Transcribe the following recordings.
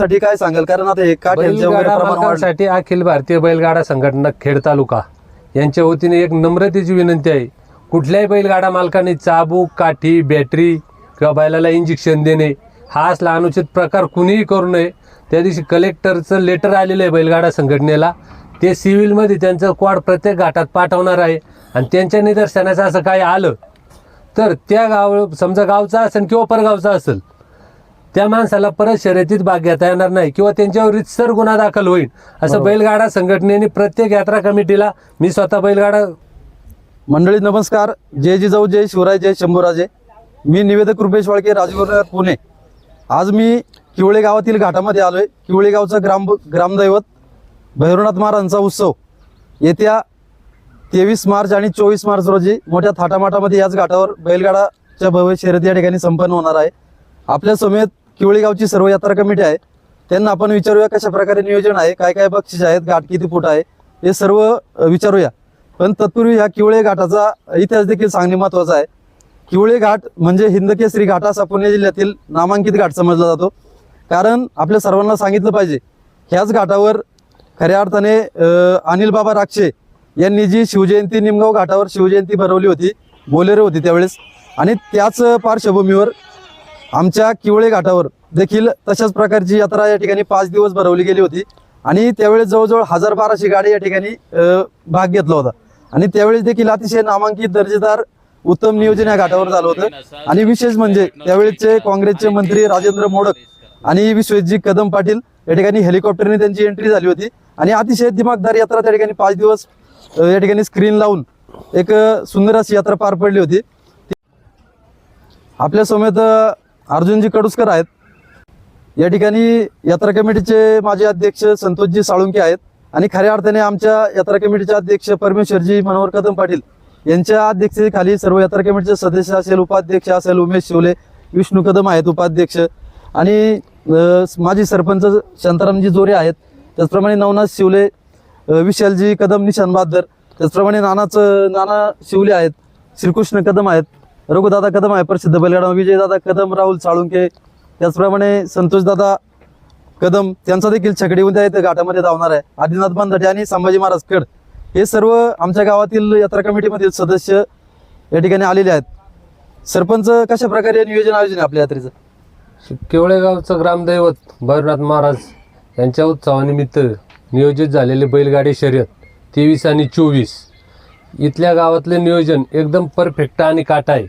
साठी काय सांगाल? कारण आता हे वगैरे बैलगाडा प्रमाण वाढलं. मालकांसाठी अखिल भारतीय बैलगाडा संघटना खेड तालुका. यांच्या वतीने एक नम्रतेची विनंती आहे. कुठल्याही बैलगाडा मालकाने चाबूक काठी बॅटरी किंवा बैलाला इंजेक्शन देणे हा असला अनुचित प्रकार कुणीही करू नये. त्या दिवशी कलेक्टरचं लेटर आलेलं आहे बैलगाडा संघटनेला. ते सिव्हिलमध्ये त्यांचं क्वाड प्रत्येक घाटात पाठवणार आहे. आणि त्यांच्या निदर्शनाचं असं काही आलं तर त्या गाव समजा गावचा असेल किंवा परगावचा असेल त्या माणसाला परत शर्यतीत भाग घेता येणार नाही किंवा त्यांच्यावर रितसर गुन्हा दाखल होईल. असं बैलगाडा संघटनेने प्रत्येक यात्रा कमिटीला मी स्वतः बैलगाडा मंडळी नमस्कार. जय जिजाऊ जय शिवराय जय शंभूराजे. मी निवेदक रुपेश वाळके राजगुरुनगर पुणे. आज मी किवळे गावातील घाटामध्ये आलोय. किवळे गावचं ग्राम ग्रामदैवत भैरवनाथ महाराजांचा उत्सव. येत्या तेवीस मार्च आणि चोवीस मार्च रोजी मोठ्या थाटामाटामध्ये याच घाटावर बैलगाडाच्या भव्य शर्यत या ठिकाणी संपन्न होणार आहे. आपल्या समेत किवळीगावची सर्व यात्रा कमिटी आहे. त्यांना आपण विचारूया कशा प्रकारे नियोजन आहे काय काय बक्षीस आहेत घाट किती फूट आहे हे सर्व विचारूया. पण तत्पूर्वी ह्या किवळे घाटाचा इतिहास देखील सांगणे महत्त्वाचा आहे. किवळे घाट म्हणजे हिंदकेसरी घाट असा पुणे जिल्ह्यातील नामांकित घाट समजला जातो. कारण आपल्या सर्वांना सांगितलं पाहिजे ह्याच घाटावर खऱ्या अर्थाने अनिल बाबा राक्षे यांनी जी शिवजयंती निमगाव घाटावर शिवजयंती भरवली होती बोलेरो होती त्यावेळेस. आणि त्याच पार्श्वभूमीवर आमच्या किवळे घाटावर देखील तशाच प्रकारची यात्रा या ठिकाणी पाच दिवस भरवली गेली होती. आणि त्यावेळेस जवळजवळ हजार बाराशे गाडी या ठिकाणी भाग घेतला होता. आणि त्यावेळेस देखील अतिशय नामांकित दर्जेदार उत्तम नियोजन या घाटावर झालं होतं. आणि विशेष म्हणजे त्यावेळेचे काँग्रेसचे मंत्री राजेंद्र मोडक आणि विश्वजित कदम पाटील या ठिकाणी हेलिकॉप्टरने त्यांची एंट्री झाली होती. आणि अतिशय दिमागदार यात्रा त्या ठिकाणी पाच दिवस या ठिकाणी स्क्रीन लावून एक सुंदर अशी यात्रा पार पडली होती. आपल्या समेत अर्जुनजी कडुसकर आहेत. या ठिकाणी यात्रा कमिटीचे माजी अध्यक्ष संतोषजी साळुंके आहेत आणि खऱ्या अर्थाने आमच्या यात्रा कमिटीचे अध्यक्ष परमेश्वरजी मनोहर कदम पाटील यांच्या अध्यक्षतेखाली सर्व यात्रा कमिटीचे सदस्य असेल उपाध्यक्ष असेल उमेश शिवले विष्णू कदम आहेत उपाध्यक्ष. आणि माजी सरपंच शांतारामजी जोरे आहेत. त्याचप्रमाणे नवनाथ शिवले विशालजी कदम निशान बहादर. त्याचप्रमाणे नानाचं नाना शिवले आहेत. श्रीकृष्ण कदम आहेत. रघुदादा कदम आहे प्रसिद्ध बलगाडा विजयदादा कदम राहुल साळुंके त्याचप्रमाणे संतोषदादा कदम त्यांचा देखील छकडी उद्या इथं घाटामध्ये धावणार आहे. आदिनाथ बांधटे आणि संभाजी महाराज कड हे सर्व आमच्या गावातील यात्रा कमिटीमधील सदस्य या ठिकाणी आलेले आहेत. सरपंच कशा प्रकारे नियोजन आयोजन आहे आपल्या यात्रेचं? केवळेगावचं ग्रामदैवत भैरवनाथ महाराज यांच्या उत्सवानिमित्त नियोजित झालेले बैलगाडी शर्यत तेवीस आणि चोवीस. इथल्या गावातले नियोजन एकदम परफेक्ट आणि काटा आहे.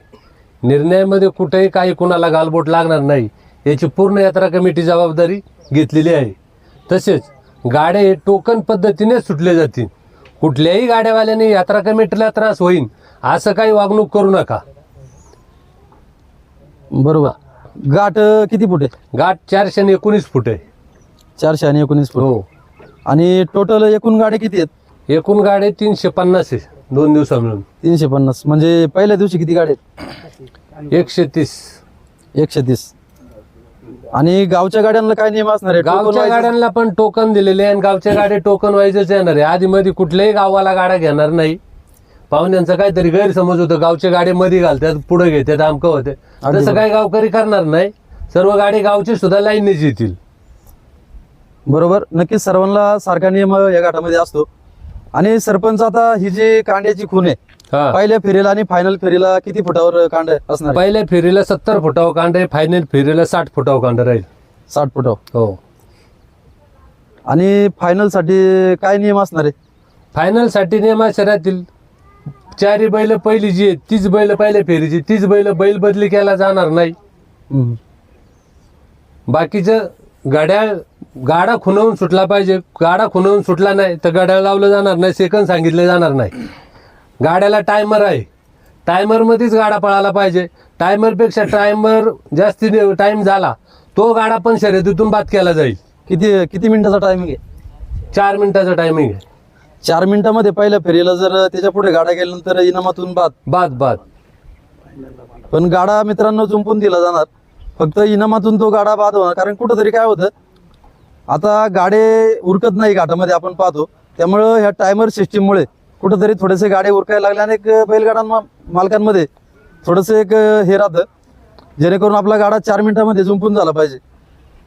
निर्णयामध्ये कुठेही काही कुणाला गालबोट लागणार नाही याची पूर्ण यात्रा कमिटी जबाबदारी घेतलेली आहे. तसेच गाड्या हे टोकन पद्धतीने सुटले जातील. कुठल्याही गाड्यावाल्याने यात्रा कमिटीला त्रास होईल असं काही वागणूक करू नका. बरोबर. गाठ अं, किती फूट आहे? गाठ चारशे आणि एकोणीस फूट आहे. चारशे आणि एकोणीस फूट. हो. आणि टोटल एकूण गाडी किती आहेत? एकूण गाडी तीनशे पन्नास आहे. दोन दिवसा मिळून. तीनशे पन्नास. म्हणजे पहिल्या दिवशी किती गाडी आहेत? एकशे तीस. एकशे तीस. आणि गावच्या गाड्यांना काय नियम असणार आहे? टोकन गावच्या वाईज- गाड्यांना पण टोकन दिलेले आहे आणि गावच्या गाड्या टोकन वाईजच येणार आहे. आधी मध्ये कुठल्याही गावाला गाड्या घेणार नाही. पाहुण्यांचा काहीतरी गैरसमज होतं. गावच्या गाडी मध्ये घालतात पुढे घेतात आमकं होते. अगदी तसं बरोबर. काही गावकरी करणार नाही. सर्व गाडी गावची सुद्धा लाईनच येतील. बरोबर. नक्कीच सर्वांना सारखा नियम या घाटामध्ये असतो. आणि सरपंच आता ही जी कांड्याची खून आहे हा. पहिल्या फेरीला आणि फायनल फेरीला किती फुटावर कांड असणार आहे? पहिल्या फेरीला सत्तर फुटाव कांड आहे फायनल फेरीला साठ फुटाव कांड राहील. साठ फुटावर. हो. आणि फायनलसाठी काय नियम असणार आहे? फायनलसाठी नियमा शहरातील चारी बैल पहिली जी आहेत तीच बैल पहिल्या फेरीची तीच बैल बैल बदली केला जाणार नाही. हम्म. बाकीचं गाड्या गाडा खुनवून सुटला पाहिजे. गाडा खुनवून सुटला नाही तर गाड्या लावलं जाणार नाही सेकंद सांगितले जाणार नाही. गाड्याला टायमर आहे. टायमरमध्येच गाडा पळाला पाहिजे. टायमरपेक्षा टायमर जास्ती टाइम झाला तो गाडा पण शर्यतीतून बाद केला जाईल. किती किती मिनिटाचा टायमिंग आहे? चार मिनिटाचा टायमिंग आहे. चार मिनिटामध्ये पहिल्या फेरीला जर त्याच्या पुढे गाड्या गेल्यानंतर इनामातून बाद. बाद बाद. पण गाडा मित्रांनो जुंपून दिला जाणार. फक्त इनामातून तो गाडा बाद होणार. कारण कुठंतरी काय होतं आता गाडे उरकत नाही घाटामध्ये आपण पाहतो. त्यामुळं ह्या टायमर सिस्टीममुळे कुठंतरी थोडेसे गाडे उरकायला लागले आणि एक बैलगाडा मालकांमध्ये थोडंसं एक हे राहतं. जेणेकरून आपला गाडा चार मिनिटामध्ये जुंपून झाला पाहिजे.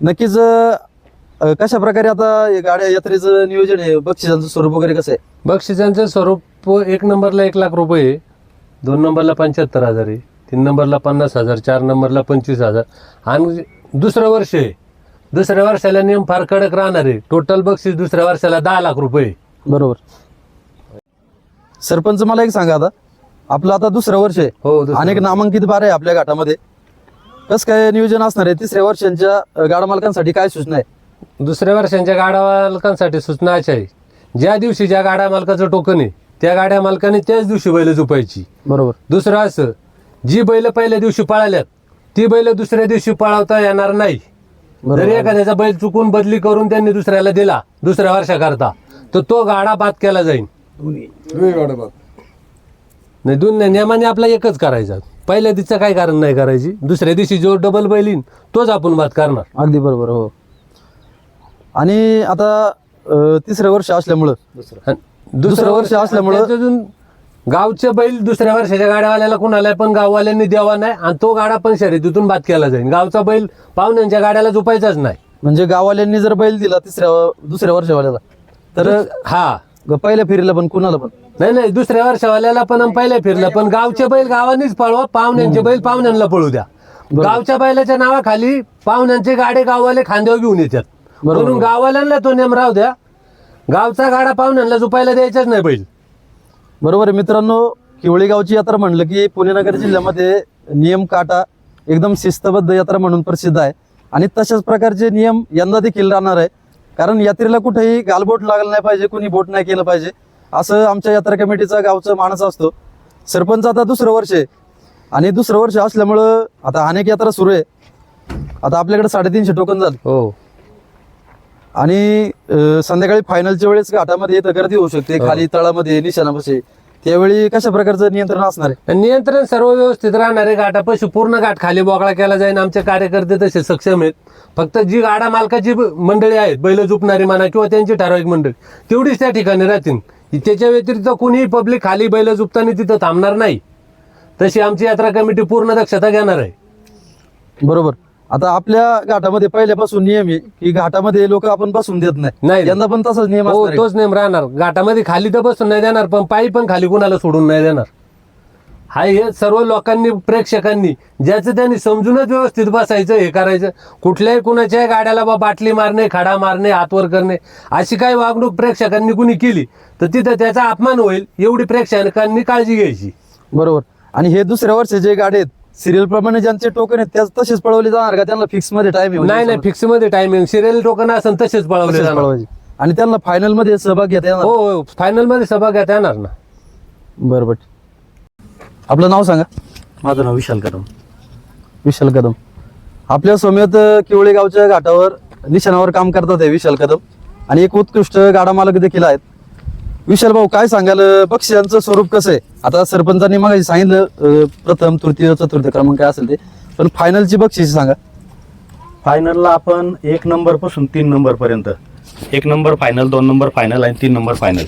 नक्कीच कशा प्रकारे आता गाड्या यात्रेचं नियोजन आहे? बक्षिसांचं स्वरूप वगैरे कसं आहे? बक्षिसांचं स्वरूप एक नंबरला एक लाख रुपये दोन नंबरला पंच्याहत्तर हजार आहे. तीन नंबरला पन्नास हजार. चार नंबरला पंचवीस हजार. आणि दुसरं वर्ष आहे. दुसऱ्या वर्षाला नियम फार कडक राहणार आहे. टोटल बक्षीस दुसऱ्या वर्षाला दहा लाख रुपये. बरोबर. सरपंच मला एक सांगा आता. आपलं आता दुसरं वर्ष आहे. हो दुसरं अनेक नामांकित बार आहे आपल्या घाटामध्ये. कसं काय नियोजन असणार आहे? तिसऱ्या वर्षांच्या अ, गाडा मालकांसाठी काय सूचना आहे? दुसऱ्या वर्षांच्या गाड्या मालकांसाठी सूचना अशा आहे. ज्या दिवशी ज्या गाड्या मालकाचं टोकन आहे त्या गाड्या मालकाने त्याच दिवशी बैल झुपायची. बरोबर. दुसरं असं जी बैल पहिल्या दिवशी पळाल्यात ती बैल दुसऱ्या दिवशी पळवता येणार नाही. जर एखाद्याचा बैल चुकून बदली करून त्यांनी दुसऱ्याला दिला दुसऱ्या वर्षाकरता तर तो गाडा बाद केला जाईल नाही दोन नाही नियमाने आपला एकच करायचा. पहिल्या दिवशीचं काय कारण नाही करायची? दुसऱ्या दिवशी जो डबल बैल येईन तोच आपण बाद करणार. अगदी बरोबर हो. आणि आता अ, तिसरं वर्ष असल्यामुळं दुसरं वर्ष असल्यामुळं- त्याच्यातून गावचे बैल दुसऱ्या वर्षाच्या गाड्यावाल्याला कुणाला पण गाववाल्यांनी द्यावा नाही आणि तो गाडा पण शर्यतीतून बाद केला जाईल. गावचा बैल पाहुण्यांच्या गाड्याला झोपायचाच नाही. म्हणजे गाववाल्यांनी जर बैल दिला तिसऱ्या दुसऱ्या वर्षवाल्याला तर हा. ग- पहिल्या फेरीला पण कुणाला पण? नाही नाही दुसऱ्या वर्षावाल्याला पण आणि पहिल्या फिरला पण. गावचे बैल गावानीच पळवा पाहुण्यांचे बैल पाहुण्यांना पळू द्या. गावच्या बैलाच्या नावाखाली पाहुण्यांचे गाडे गाववाले खांद्यावर घेऊन येतात. बरोबर. म्हणून गाववाल्यांना तो नेम राहू द्या. गावचा गाडा पाहुण्यांना झुपायला द्यायचाच नाही बैल. बरोबर आहे मित्रांनो किवळीगावची यात्रा म्हणलं की पुणे नगर जिल्ह्यामध्ये नियम काटा एकदम शिस्तबद्ध यात्रा म्हणून प्रसिद्ध आहे. आणि तशाच प्रकारचे नियम यंदा देखील राहणार आहे. कारण यात्रेला कुठेही गालबोट लागलं नाही पाहिजे कुणी बोट नाही केलं पाहिजे. असं आमच्या यात्रा कमिटीचा गावचा माणूस असतो. सरपंच आता दुसरं वर्ष आहे. आणि दुसरं वर्ष असल्यामुळं आता अनेक यात्रा सुरू आहे. आता आपल्याकडे साडेतीनशे टोकन झालं. हो. आणि संध्याकाळी फायनलच्या वेळेस घाटामध्ये गर्दी होऊ शकते. खाली तळामध्ये निशाणापाशी. त्यावेळी कशा प्रकारचं नियंत्रण असणार आहे? नियंत्रण सर्व व्यवस्थित राहणार आहे. गाठापाशी पूर्ण गाठ खाली बोकळा केला जाईल. आमचे कार्यकर्ते तसे सक्षम आहेत. फक्त जी गाडा मालकाची मंडळी आहेत बैल झुपणारी म्हणा किंवा त्यांची ठराविक मंडळी तेवढीच त्या ठिकाणी राहतील. त्याच्या व्यतिरिक्त कुणीही पब्लिक खाली बैल झुपताना तिथं थांबणार नाही. तशी आमची यात्रा कमिटी पूर्ण दक्षता घेणार आहे. बरोबर. आता आपल्या घाटामध्ये पहिल्यापासून नियम आहे की घाटामध्ये लोक आपण बसून देत नाही. नाही. यंदा पण तसाच नियम हो असणार आहे. तोच नेम राहणार. घाटामध्ये खाली तर बसून नाही देणार पण पायी पण खाली कुणाला सोडून नाही देणार. हा हे सर्व लोकांनी प्रेक्षकांनी ज्याचं त्यांनी समजूनच व्यवस्थित बसायचं हे करायचं. कुठल्याही कुणाच्याही गाड्याला बा बाटली मारणे खडा मारणे हातवर करणे अशी काही वागणूक प्रेक्षकांनी कुणी केली तर तिथं त्याचा अपमान होईल एवढी प्रेक्षकांनी काळजी घ्यायची. बरोबर. आणि हे दुसऱ्या वर्षाचे गाडी आहेत. सिरियल प्रमाणे ज्यांचे टोकन आहेत त्या तसेच पळवले जाणार का? त्यांना फिक्समध्ये टाइम नाही नाही फिक्समध्ये टायमिंग सिरियल टोकन असेल तसेच पळवले जाणार. आणि त्यांना फायनलमध्ये सहभाग घेता येणार. हो हो फायनलमध्ये सभा घेता येणार ना. बरोबर. आपलं नाव सांगा. माझं नाव विशाल कदम. विशाल कदम. आपल्या समेत किवळे गावच्या घाटावर निशाणावर काम करतात हे विशाल कदम. आणि एक उत्कृष्ट गाडा मालक देखील आहेत. विशाल भाऊ काय सांगाल? बक्षिसांचं स्वरूप कसं आहे? आता सरपंचांनी मग सांगितलं अं, प्रथम तृतीय चतुर्थ क्रमांक काय असेल ते. पण फायनलची बक्षीस सांगा. फायनलला आपण एक नंबरपासून तीन नंबर पर्यंत. एक नंबर फायनल दोन नंबर फायनल आणि तीन नंबर फायनल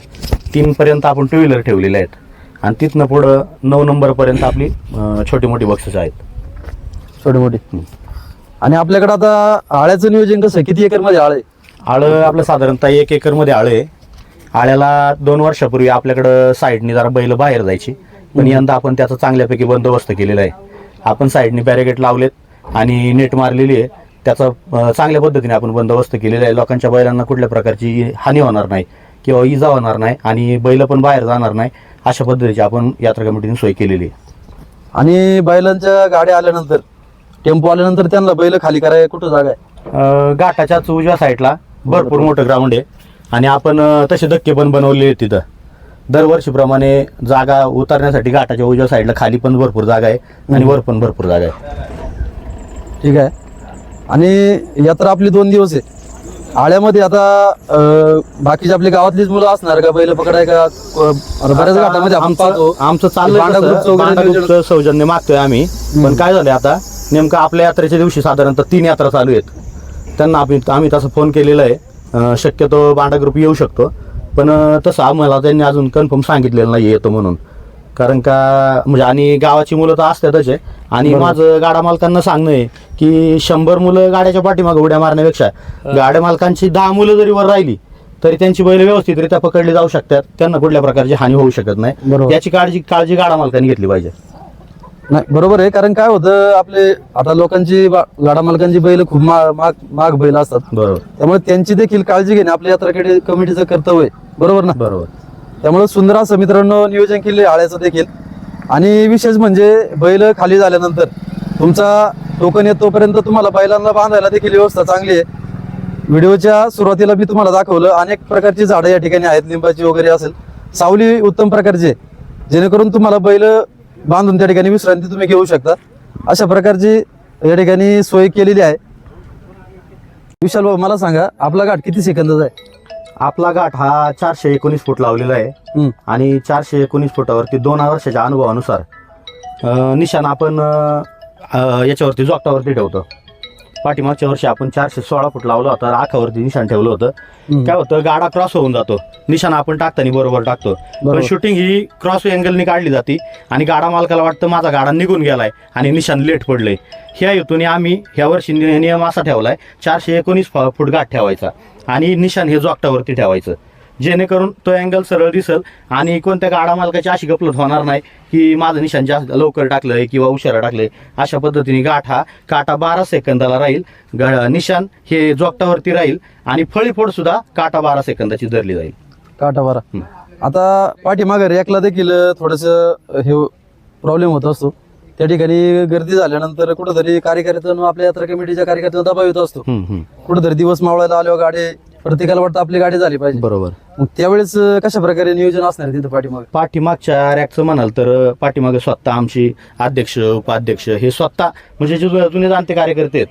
तीन पर्यंत आपण टू व्हीलर ठेवलेले आहेत. आणि तिथनं पुढं नऊ नंबर पर्यंत आपली अं, छोटी मोठी बक्षीस आहेत. छोटे मोठे. आणि आपल्याकडे आता आळ्याचं नियोजन कसं आहे? किती एकरमध्ये आळ आहे? आळं आपलं साधारणतः एक एकरमध्ये आळं आहे. आळ्याला दोन वर्षापूर्वी आपल्याकडं साईडनी जरा बैल बाहेर जायची. पण यंदा आपण त्याचा चांगल्यापैकी बंदोबस्त केलेला आहे. आपण साईडनी बॅरिगेट लावलेत आणि नेट मारलेली आहे. त्याचा चांगल्या पद्धतीने आपण बंदोबस्त केलेला आहे. लोकांच्या बैलांना कुठल्या प्रकारची हानी होणार नाही किंवा इजा होणार नाही आणि बैल पण बाहेर जाणार नाही अशा पद्धतीची आपण यात्रा कमिटीने सोय केलेली आहे. आणि बैलांच्या गाड्या आल्यानंतर टेम्पो आल्यानंतर त्यांना बैल खाली करायला कुठं जागा आहे? अं, घाटाच्याच उजव्या साईडला भरपूर मोठं ग्राउंड आहे. आणि आपण तसे धक्के पण बनवले तिथं. दरवर्षीप्रमाणे जागा उतरण्यासाठी घाटाच्या उजव्या साईडला खाली पण भरपूर जागा आहे आणि वर पण भरपूर जागा आहे. ठीक आहे. आणि यात्रा आपली दोन दिवस आहे. आळ्यामध्ये आता बाकीचे आपल्या गावातलीच मुलं असणार का? बैल पकडाय का? बऱ्याच घाटामध्ये आपण आमचं पाहतो ग्रुपचं सौजन्य मागतोय आम्ही. पण काय झालंय आता? नेमकं आपल्या यात्रेच्या दिवशी साधारणतः तीन यात्रा चालू आहेत. त्यांना आम्ही आम्ही तसं फोन केलेला आहे. शक्यतो बांडा ग्रुप येऊ शकतो. पण तसं आम्हाला त्यांनी अजून कन्फर्म सांगितलेलं नाही येतो म्हणून. कारण का म्हणजे आणि गावाची मुलं तर असतातच आहे आणि माझं गाडा मालकांना सांगणं आहे की शंभर मुलं गाड्याच्या पाठीमागे उड्या मारण्यापेक्षा गाड्या मालकांची दहा मुलं जरी वर राहिली तरी त्यांची बैल व्यवस्थितरित्या पकडली जाऊ शकतात. त्यांना कुठल्या प्रकारची हानी होऊ शकत नाही. याची काळजी काळजी गाडा मालकांनी घेतली पाहिजे. नाही बरोबर आहे. कारण काय होतं आपले आता लोकांची बा- गाडा मालकांची बैल खूप मा- माग माग बैल असतात. बरोबर. त्यामुळे त्यांची देखील काळजी घेणे आपल्या यात्राकडे कमिटीचं कर्तव्य आहे. बरोबर ना? बरोबर. त्यामुळे सुंदर असं मित्रांनो नियोजन केले आळ्याचं देखील. आणि विशेष म्हणजे बैल खाली झाल्यानंतर तुमचा टोकन येत तोपर्यंत तुम्हाला बैलांना बांधायला देखील व्यवस्था चांगली आहे. व्हिडिओच्या सुरुवातीला मी तुम्हाला दाखवलं अनेक प्रकारची झाडं या ठिकाणी आहेत लिंबाची वगैरे असेल. सावली उत्तम प्रकारची आहे. जेणेकरून तुम्हाला बैल बांधून त्या ठिकाणी विश्रांती तुम्ही घेऊ शकता. अशा प्रकारची या ठिकाणी सोय केलेली आहे. विशाल भाऊ मला सांगा आपला घाट किती सेकंदाचा आहे? आपला गाठ हा चारशे एकोणीस फूट लावलेला आहे. हम्म. आणि चारशे एकोणीस फुटावरती दोन वर्षाच्या अनुभवानुसार अं, निशाण आपण अं, अं, याच्यावरती जोगटावरती ठेवतो. पाठीमागच्या वर्षी आपण चारशे सोळा फूट लावला होता आखावरती निशाण ठेवलं होतं. काय होतं गाडा क्रॉस होऊन जातो. निशाण आपण टाकताना बरोबर टाकतो. पण. शूटिंग ही क्रॉस अँगलनी काढली जाते आणि गाडा मालकाला वाटतं माझा गाडा निघून गेलाय आणि निशाण लेट पडलंय. ह्या हेतूने आम्ही ह्या वर्षी नियम असा ठेवलाय चारशे एकोणीस फूट गाठ ठेवायचा आणि निशाण हे जोगटावरती ठेवायचं. जेणेकरून तो अँगल सरळ दिसल आणि कोणत्या गाडा मालकाची अशी गपलत होणार नाही की माझं निशाण जास्त लवकर टाकलंय किंवा उशिरा टाकलंय. अशा पद्धतीने गाठ हा काटा बारा सेकंदाला राहील. ग- निशाण हे जोगटावरती राहील आणि फळीफोड सुद्धा काटा बारा सेकंदाची धरली जाईल. काटा बारा. आता पाठीमागे रॅकला देखील थोडस हे प्रॉब्लेम होत असतो. त्या ठिकाणी गर्दी झाल्यानंतर कुठंतरी कार्यकर्त्यांना आपल्या यात्रा कमिटीच्या कार्यकर्त्यांना दबाव येत असतो. कुठंतरी दिवस मावळायला आल्यावर गाडी प्रत्येकाला वाटतं आपली गाडी झाली पाहिजे. बरोबर. मग त्यावेळेस कशा प्रकारे नियोजन असणार तिथं पाठीमागे? पाठीमागच्या रॅकचं म्हणाल तर पाठीमागे स्वतः आमची अध्यक्ष उपाध्यक्ष हे स्वतः म्हणजे जे जु- जुने जाणते कार्यकर्ते आहेत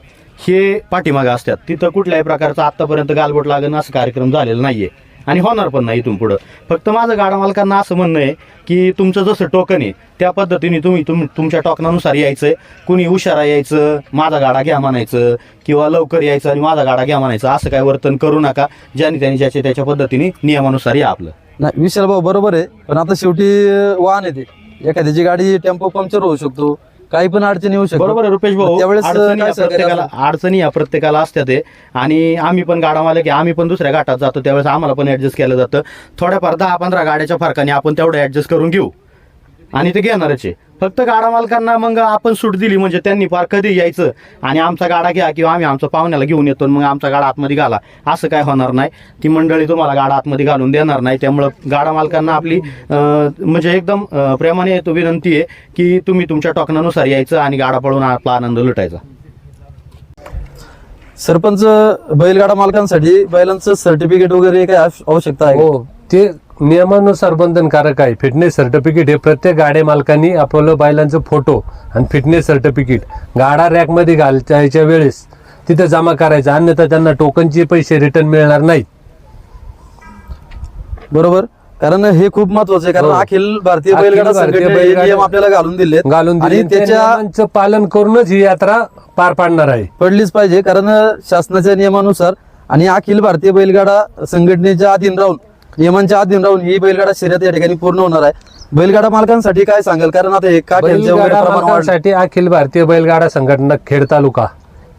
हे पाठीमागे असतात. तिथं कुठल्याही प्रकारचा आतापर्यंत गालबोट लागणं असं कार्यक्रम झालेला नाहीये. आणि होणार पण नाही इथून पुढं. फक्त माझं गाडा मालकांना असं म्हणणं आहे की तुमचं जसं टोकन आहे त्या पद्धतीने तुम्ही तुम तुमच्या टोकनानुसार यायचं कुणी उशारा यायचं माझा गाडा घ्या म्हणायचं किंवा लवकर यायचं आणि माझा गाडा घ्या म्हणायचं असं काय वर्तन करू नका. ज्याने त्यांनी ज्याच्या त्याच्या पद्धतीने नियमानुसार या आपलं. नाही विशाल भाऊ बरोबर आहे पण आता शेवटी वाहन येते एखाद्याची गाडी टेम्पो पंक्चर होऊ शकतो काही पण अडचणी येऊ शकतो बरोबर आहे रुपेश भाऊ. त्यावेळेस अडचणी काय या सहकार्य प्रत्येकाला अडचणी या प्रत्येकाला असतात हे. आणि आम्ही पण गाडा मालक आहे आम्ही पण दुसऱ्या घाटात जातो त्यावेळेस आम्हाला पण ऍडजस्ट केलं जातं. थोड्याफार दहा पंधरा गाड्याच्या फरकाने आपण तेवढं ऍडजस्ट करून घेऊ. आणि ते घेणारच आहे. फक्त गाडा मालकांना मग आपण सूट दिली म्हणजे त्यांनी फार कधी यायचं आणि आमचा गाडा घ्या किंवा आम्ही आमच्या पाहुण्याला घेऊन येतो आणि मग आमचा गाडा आतमध्ये घाला. असं काय होणार नाही. ती मंडळी तुम्हाला गाडा आतमध्ये घालून देणार नाही. त्यामुळं गाडा मालकांना आपली म्हणजे एकदम प्रेमाने तो विनंती आहे की तुम्ही तुमच्या टोकनानुसार यायचं आणि गाडा पळून आपला आनंद लुटायचा. सरपंच बैलगाडा मालकांसाठी बैलांचं सर्टिफिकेट वगैरे काय आव- आवश्यकता आहे? हो ते नियमानुसार बंधनकारक आहे. फिटनेस सर्टिफिकेट हे प्रत्येक गाड्या मालकांनी आपलं बैलांचं फोटो आणि फिटनेस सर्टिफिकेट गाडा रॅकमध्ये घालायच्या वेळेस तिथे जमा करायचं. अन्यथा त्यांना टोकनचे पैसे रिटर्न मिळणार नाहीत. बरोबर? कारण हे खूप महत्वाचं आहे. कारण हो. अखिल भारतीय बैलगाडा नियम आपल्याला घालून दिले घालून आणि दिले त्या त्याच्या पालन करूनच ही यात्रा पार पाडणार आहे. पडलीच पाहिजे. कारण शासनाच्या नियमानुसार आणि अखिल भारतीय बैलगाडा संघटनेच्या अधीन राहून नियमांच्या अधीन राहून ही बैलगाडा शर्यत या ठिकाणी पूर्ण होणार आहे. बैलगाडा मालकांसाठी काय सांगाल? कारण आता हे काठ्यांचे वगैरे बैलगाडा प्रमाण वाढलं. मालकांसाठी अखिल भारतीय बैलगाडा संघटना खेड तालुका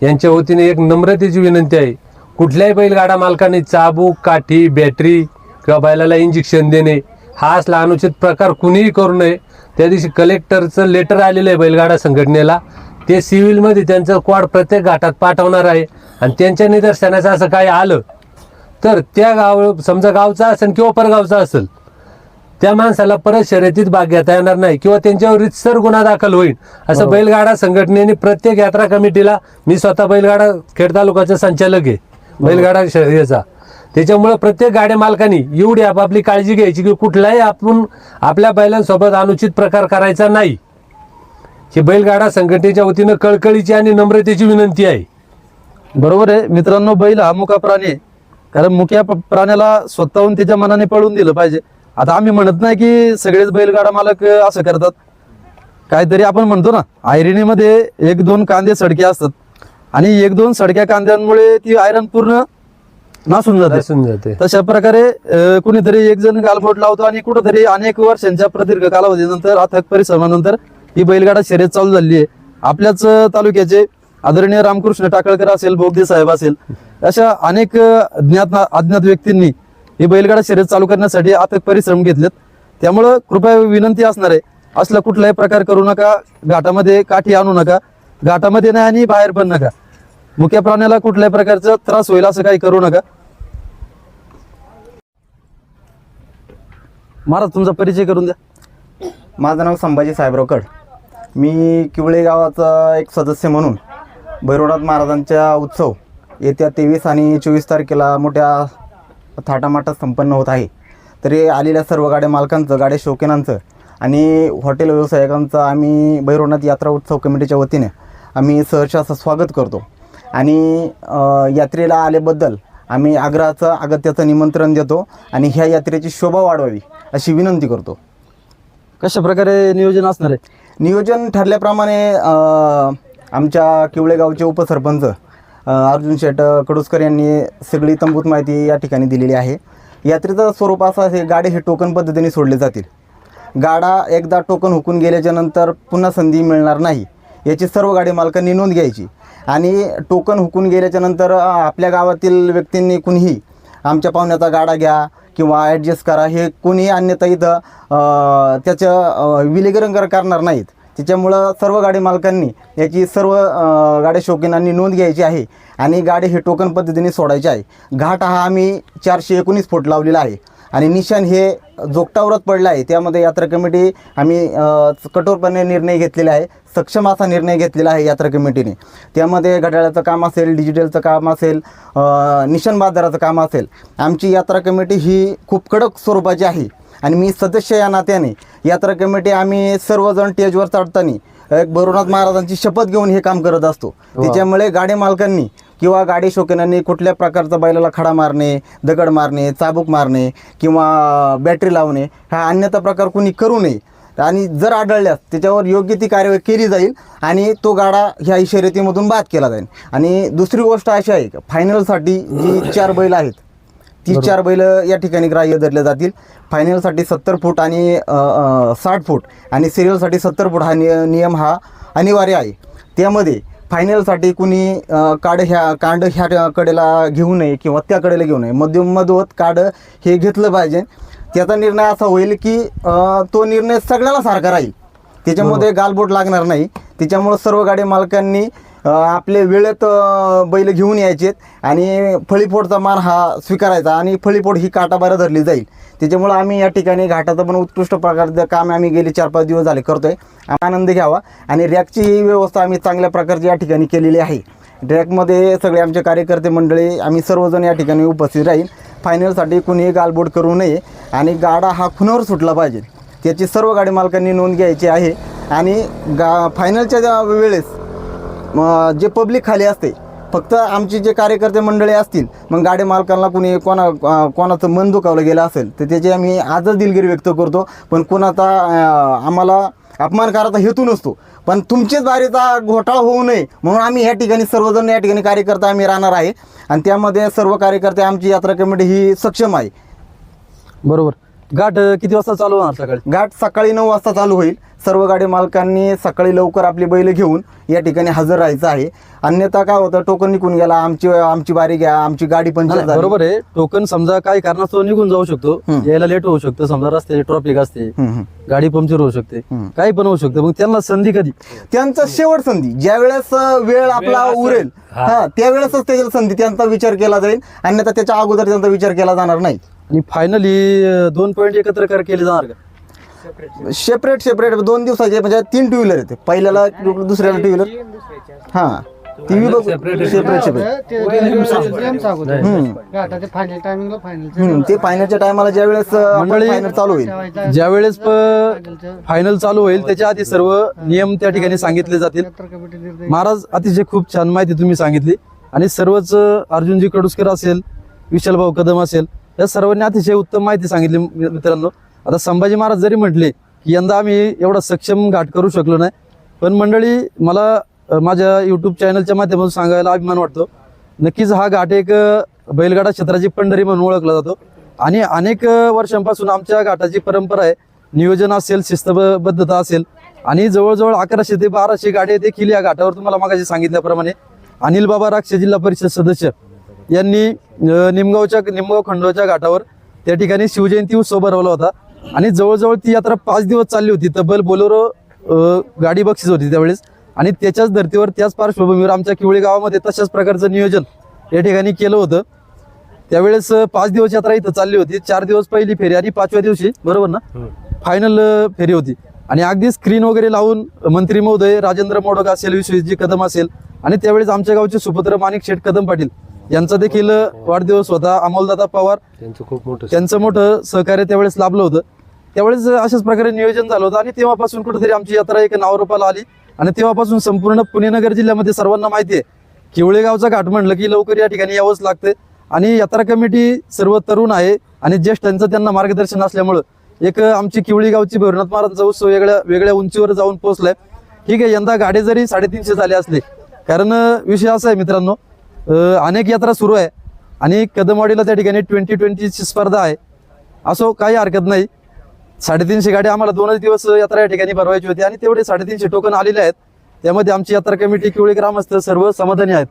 यांच्या वतीने एक नम्रतेची विनंती आहे. कुठल्याही बैलगाडा मालकाने चाबूक काठी बॅटरी किंवा बैलाला इंजेक्शन देणे हा असला अनुचित प्रकार कुणीही करू नये. त्या दिवशी कलेक्टरचं लेटर आलेलं आहे बैलगाडा संघटनेला. ते सिव्हिलमध्ये त्यांचं क्वाड प्रत्येक घाटात पाठवणार आहे. आणि त्यांच्या निदर्शनाचं असं काय आलं तर त्या गाव समजा गावचा असेल किंवा परगावचा असेल त्या माणसाला परत शर्यतीत भाग घेता येणार नाही किंवा त्यांच्यावर रितसर गुन्हा दाखल होईल. असं बैलगाडा संघटनेने प्रत्येक यात्रा कमिटीला मी स्वतः बैलगाडा खेड तालुक्याचा संचालक आहे बैलगाडा शर्यतीचा त्याच्यामुळे प्रत्येक गाड्या मालकांनी एवढी आपापली काळजी घ्यायची की कुठलाही आपण आपल्या बैलांसोबत अनुचित प्रकार करायचा नाही. ही बैलगाडा संघटनेच्या वतीनं कळकळीची आणि नम्रतेची विनंती आहे. बरोबर आहे. मित्रांनो बैल हा मुका प्राणी कारण मुक्या प- प्राण्याला स्वतःहून त्याच्या मनाने पळून दिलं पाहिजे. आता आम्ही म्हणत नाही की सगळेच बैलगाडा मालक असं करतात. काहीतरी आपण म्हणतो ना आयरिनीमध्ये एक दोन कांदे सडके असतात. आणि एक दोन सडक्या कांद्यांमुळे ती आयरन पूर्ण नासून जाते. तशा प्रकारे कुणीतरी एक जण गालबोट लावतो आणि कुठंतरी अनेक वर्षांच्या प्रदीर्घ कालावधीनंतर अथक परिश्रमानंतर ही बैलगाडा शर्यत चालू झाली आहे. आपल्याच तालुक्याचे आदरणीय रामकृष्ण टाकळकर असेल बोगदे साहेब असेल अशा अनेक ज्ञात अज्ञात व्यक्तींनी ही बैलगाडा शर्यत चालू करण्यासाठी अथक परिश्रम घेतलेत. त्यामुळं कृपया विनंती असणार आहे असला कुठलाही प्रकार करू नका घाटामध्ये काठी आणू नका घाटामध्ये नाही आणि बाहेर पण नका. मुख्य प्राण्याला कुठल्याही प्रकारचा त्रास होईल असं काही करू नका. महाराज तुमचा परिचय करून द्या. माझं नाव संभाजी साहेबराव कड. मी किवळे गावाचा एक सदस्य म्हणून भैरवनाथ महाराजांच्या उत्सव येत्या तेवीस आणि चोवीस तारखेला मोठ्या थाटामाटात संपन्न होत आहे. तरी आलेल्या सर्व गाड्या मालकांचं गाड्या शौकीनांचं आणि हॉटेल व्यावसायिकांचं आम्ही भैरवनाथ यात्रा उत्सव कमिटीच्या वतीने आम्ही सहर्ष असं स्वागत करतो. आणि यात्रेला आल्याबद्दल आम्ही आग्रहाचं अगत्याचं निमंत्रण देतो आणि ह्या यात्रेची शोभा वाढवावी अशी विनंती करतो. कशा प्रकारे नियोजन असणार आहे? नियोजन ठरल्याप्रमाणे आमच्या किवळेगावचे उपसरपंच अर्जुन शेट कडुसकर यांनी सगळी तंबूत माहिती या ठिकाणी दिलेली आहे. यात्रेचं स्वरूप असं आहे गाडे हे टोकन पद्धतीने सोडले जातील. गाडा एकदा टोकन हुकून गेल्याच्यानंतर पुन्हा संधी मिळणार नाही. याची सर्व गाडी मालकांनी नोंद घ्यायची. आणि टोकन हुकून गेल्याच्यानंतर आपल्या गावातील व्यक्तींनी कुणीही आमच्या पाहुण्याचा गाडा घ्या किंवा ॲडजस्ट करा हे कोणीही अन्यथा इथं त्याचं अ, विलगीकरण करणार नाहीत. त्याच्यामुळं सर्व गाडी मालकांनी याची सर्व गाड्या शौकीनांनी नोंद घ्यायची आहे आणि गाडी हे टोकन पद्धतीने सोडायची आहे. घाट हा आम्ही चारशे एकोणीस फूट लावलेला आहे आणि निशाण हे जोगटावरच पडलं आहे. त्यामध्ये यात्रा कमिटी आम्ही कठोरपणे निर्णय घेतलेला आहे सक्षम असा निर्णय घेतलेला आहे यात्रा कमिटीने. त्यामध्ये घड्याळाचं काम असेल डिजिटलचं काम असेल निशान निशाण बाजाराचं काम असेल. आमची यात्रा कमिटी ही खूप कडक स्वरूपाची आहे. आणि मी सदस्य या नात्याने. यात्रा कमिटी आम्ही सर्वजण टेजवर चढताना एक भैरवनाथ महाराजांची शपथ घेऊन हे काम करत असतो. त्याच्यामुळे गाडी मालकांनी किंवा गाडी शौकीनांनी कुठल्या प्रकारचा बैलाला खडा मारणे दगड मारणे चाबूक मारणे किंवा बॅटरी लावणे हा अन्यथा प्रकार कोणी करू नये. आणि जर आढळल्यास त्याच्यावर योग्य ती कार्यवाही केली जाईल आणि तो गाडा ह्या शर्यतीमधून बाद केला जाईल. आणि दुसरी गोष्ट अशी आहे फायनलसाठी जी चार बैल आहेत ती चार बैल या ठिकाणी ग्राह्य धरले जातील. फायनलसाठी सत्तर फूट आणि साठ फूट. आणि सिरियलसाठी सत्तर फूट हा निय नियम हा अनिवार्य आहे. त्यामध्ये फायनलसाठी कुणी काड ह्या कांड ह्या कडेला घेऊ नये किंवा त्या कडेला घेऊ नये. मध्यम मधोत काड हे घेतलं पाहिजे. त्याचा निर्णय असा होईल की तो निर्णय सगळ्याला सारखा राहील. त्याच्यामध्ये गालबोट लागणार नाही. त्याच्यामुळं सर्व गाडी मालकांनी आपले वेळेत बैल घेऊन यायचेत आणि फळीफोडचा मार हा स्वीकारायचा आणि फळीफोड ही काटाबारा धरली जाईल. त्याच्यामुळं आम्ही या ठिकाणी घाटाचं पण उत्कृष्ट प्रकारचं काम आम्ही गेले चार पाच दिवस झाले करतोय. आनंद घ्यावा आणि रॅकची ही व्यवस्था आम्ही चांगल्या प्रकारची या ठिकाणी केलेली आहे. रॅकमध्ये सगळे आमचे कार्यकर्ते मंडळी आम्ही सर्वजण या ठिकाणी उपस्थित राहील. फायनलसाठी कुणीही गालबोट करू नये आणि गाडा हा खुनावर सुटला पाहिजे. त्याची सर्व गाडी मालकांनी नोंद घ्यायची आहे आणि गा फायनलच्या ज्या वेळेस जे पब्लिक खाली असते फक्त आमचे जे कार्यकर्ते मंडळी असतील मग गाडी मालकांना कुणी कोणा कोणाचं मन दुखावलं गेलं असेल तर त्याची आम्ही आजच दिलगिरी व्यक्त करतो. पण कोणाचा आम्हाला अपमान करायचा हेतू नसतो. पण तुमच्याच बारीचा घोटाळा होऊ नये म्हणून आम्ही या ठिकाणी सर्वजण या ठिकाणी कार्यकर्ते आम्ही राहणार आहे. आणि त्यामध्ये सर्व कार्यकर्ते आमची यात्रा कमिटी ही सक्षम आहे. बरोबर. घाट अ, किती वाजता चालू होणार सकाळी? घाट सकाळी नऊ वाजता चालू होईल. सर्व गाडी मालकांनी सकाळी लवकर आपली बैल घेऊन या ठिकाणी हजर राहायचं आहे. अन्यथा काय होतं टोकन निघून गेला आमची आमची बारी घ्या आमची गाडी झाली. बरोबर आहे. टोकन समजा काही कारणास्तव निघून जाऊ शकतो. यायला लेट होऊ शकतं. समजा रस्ते ट्रॉफिक असते. गाडी पंक्चर होऊ शकते. काही पण होऊ शकतं. मग त्यांना संधी कधी? त्यांचं शेवट संधी. ज्या वेळेस वेळ आपला. उरेल हा. त्यावेळेसच त्याच्या संधी त्यांचा विचार केला जाईल. अन्यथा त्याच्या अगोदर त्यांचा विचार केला जाणार नाही. आणि फायनली दोन पॉईंट एकत्र कर केले जाणार का? सेपरेट सेपरेट दोन दिवसाचे म्हणजे तीन टू व्हीलर येते पहिल्याला दुसऱ्याला टू व्हीलर हा. टी व्ही बघ सेपरेट सेपरेट ते फायनलच्या टायमाला ज्या वेळेस फायनल चालू होईल. ज्या वेळेस फायनल चालू होईल त्याच्या आधी सर्व नियम त्या ठिकाणी सांगितले जातील. महाराज अतिशय खूप छान माहिती तुम्ही सांगितली. आणि सर्वच अर्जुनजी कडुसकर असेल विशाल भाऊ कदम असेल या सर्वांनी अतिशय उत्तम माहिती सांगितली मित्रांनो. आता संभाजी महाराज जरी म्हटले की यंदा आम्ही एवढा सक्षम घाट करू शकलो नाही. पण मंडळी मला माझ्या युट्यूब चॅनलच्या माध्यमातून सांगायला अभिमान वाटतो. नक्कीच हा घाट एक बैलगाडा क्षेत्राची पंढरी म्हणून ओळखला जातो. आणि अनेक वर्षांपासून आमच्या घाटाची परंपरा आहे. नियोजन असेल शिस्तबद्धता असेल. आणि जवळजवळ अकराशे ते बाराशे गाड्या देखील या घाटावर तुम्हाला मागाशी सांगितल्याप्रमाणे अनिल बाबा राक्षे जिल्हा परिषद सदस्य यांनी निमगावच्या निमगाव खंडोच्या घाटावर त्या ठिकाणी शिवजयंती उत्सव भरवला होता. आणि जवळजवळ ती यात्रा पाच दिवस चालली होती. तब्बल बोलेरो गाडी बक्षीस होती त्यावेळेस. आणि त्याच्याच धर्तीवर त्याच पार्श्वभूमीवर आमच्या किवळी गावामध्ये तशाच प्रकारचं नियोजन या ठिकाणी केलं होतं. त्यावेळेस पाच दिवस यात्रा इथं चालली होती. चार दिवस पहिली फेरी आणि पाचव्या दिवशी बरोबर ना? फायनल फेरी होती. आणि अगदी स्क्रीन वगैरे लावून मंत्री महोदय राजेंद्र मोडक असेल विश्वजी कदम असेल आणि त्यावेळेस आमच्या गावचे सुपुत्र माणिक शेठ कदम पाटील यांचा देखील वाढदिवस होता. अमोलदादा पवार त्यांचं खूप मोठं त्यांचं मोठं सहकार्य त्यावेळेस लाभलं होतं. त्यावेळेस अशाच प्रकारे नियोजन झालं होतं. आणि तेव्हापासून कुठेतरी आमची यात्रा एक नावरूपाला आली. आणि तेव्हापासून संपूर्ण पुणे नगर जिल्ह्यामध्ये सर्वांना माहिती आहे किवळे गावचा घाट म्हणलं की लवकर या ठिकाणी यावंच लागतं आणि यात्रा कमिटी सर्व तरुण आहे आणि ज्येष्ठांचं त्यांना मार्गदर्शन असल्यामुळं एक आमची किवळी गावची भैरवनाथ महाराजांचा उत्सव वेगळ्या वेगळ्या उंचीवर जाऊन पोहोचलाय. ठीक आहे यंदा गाडे जरी साडेतीनशे झाले असले कारण विषय असा आहे मित्रांनो अनेक यात्रा सुरू आहे. आणि कदमवाडीला त्या ठिकाणी ट्वेंटी ट्वेंटीची स्पर्धा आहे. असो काही हरकत नाही. साडेतीनशे गाडी आम्हाला दोनच दिवस यात्रा या ठिकाणी भरवायची होती. आणि तेवढे साडेतीनशे टोकन आलेले आहेत. त्यामध्ये आमची यात्रा कमिटी किवळी ग्रामस्थ सर्व समाधानी आहेत.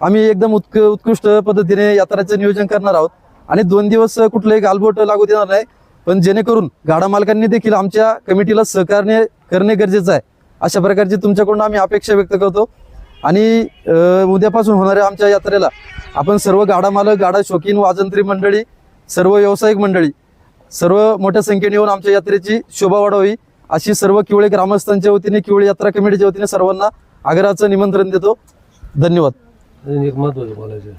आम्ही एकदम उत्क उत्कृष्ट पद्धतीने यात्राचं नियोजन करणार आहोत. आणि दोन दिवस कुठलंही गालबोट लागू देणार नाही. पण जेणेकरून गाडा मालकांनी देखील आमच्या कमिटीला सहकार्य करणे गरजेचं आहे. अशा प्रकारची तुमच्याकडून आम्ही अपेक्षा व्यक्त करतो. आणि उद्यापासून होणाऱ्या आमच्या यात्रेला आपण सर्व गाडा मालक गाडा शौकीन वाजंत्री मंडळी सर्व व्यावसायिक मंडळी सर्व मोठ्या संख्येने येऊन आमच्या यात्रेची शोभा वाढवावी अशी सर्व किवळे ग्रामस्थांच्या वतीने किवळे यात्रा कमिटीच्या वतीने सर्वांना आग्रहाचं निमंत्रण देतो. धन्यवाद. एक महत्वाचं बोलायचं